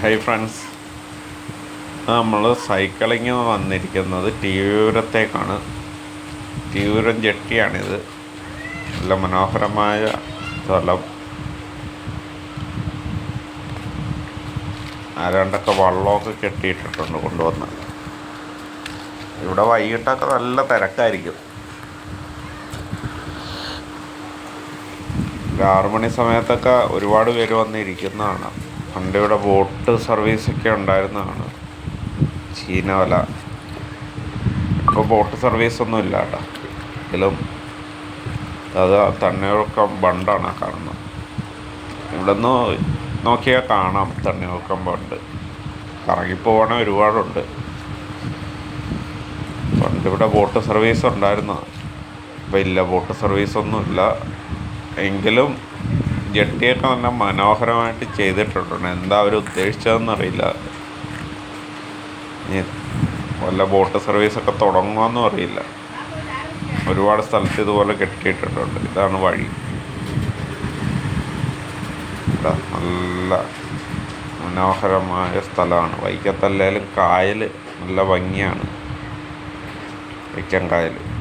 Hi friends നമ്മൾ cycling വന്നിരിക്കുന്നത് തിരൂരത്തേക്കാണ് തിരൂരം ജെട്ടിയാണിത്. നല്ല മനോഹരമായ സ്ഥലം. ആരാണ്ടൊക്കെ വള്ളമൊക്കെ കെട്ടിയിട്ടിട്ടുണ്ട് കൊണ്ടുവന്ന്. ഇവിടെ വൈകിട്ടൊക്കെ നല്ല തിരക്കായിരിക്കും. ഒരു ആറുമണി സമയത്തൊക്കെ ഒരുപാട് പേര് വന്നിരിക്കുന്നതാണ് പണ്ട് ഇവിടെ ബോട്ട് സർവീസൊക്കെ ഉണ്ടായിരുന്നതാണ്. ചീനവല. ഇപ്പോൾ ബോട്ട് സർവീസൊന്നും ഇല്ല കേട്ടോ. എങ്കിലും അത് തണ്ണീർക്കം ബണ്ടാണ് കാണുന്നത്. ഇവിടെ നിന്ന് നോക്കിയാൽ കാണാം തണ്ണീർക്കം ബണ്ട്. കറങ്ങിപ്പോവാണെ ഒരുപാടുണ്ട്. പണ്ട് ഇവിടെ ബോട്ട് സർവീസ് ഉണ്ടായിരുന്നു ഇപ്പം ഇല്ല ബോട്ട് സർവീസൊന്നുമില്ല. എങ്കിലും ജെട്ടിയൊക്കെ നല്ല മനോഹരമായിട്ട് ചെയ്തിട്ടുണ്ട്. എന്താ അവർ ഉദ്ദേശിച്ചതെന്നറിയില്ല വല്ല ബോട്ട് സർവീസൊക്കെ തുടങ്ങുമെന്നും അറിയില്ല. ഒരുപാട് സ്ഥലത്ത് ഇതുപോലെ കെട്ടിയിട്ടിട്ടുണ്ട്. ഇതാണ് വഴി. നല്ല മനോഹരമായ സ്ഥലമാണ്. വൈക്കത്തല്ലേലും കായൽ നല്ല ഭംഗിയാണ്. വൈക്കം കായൽ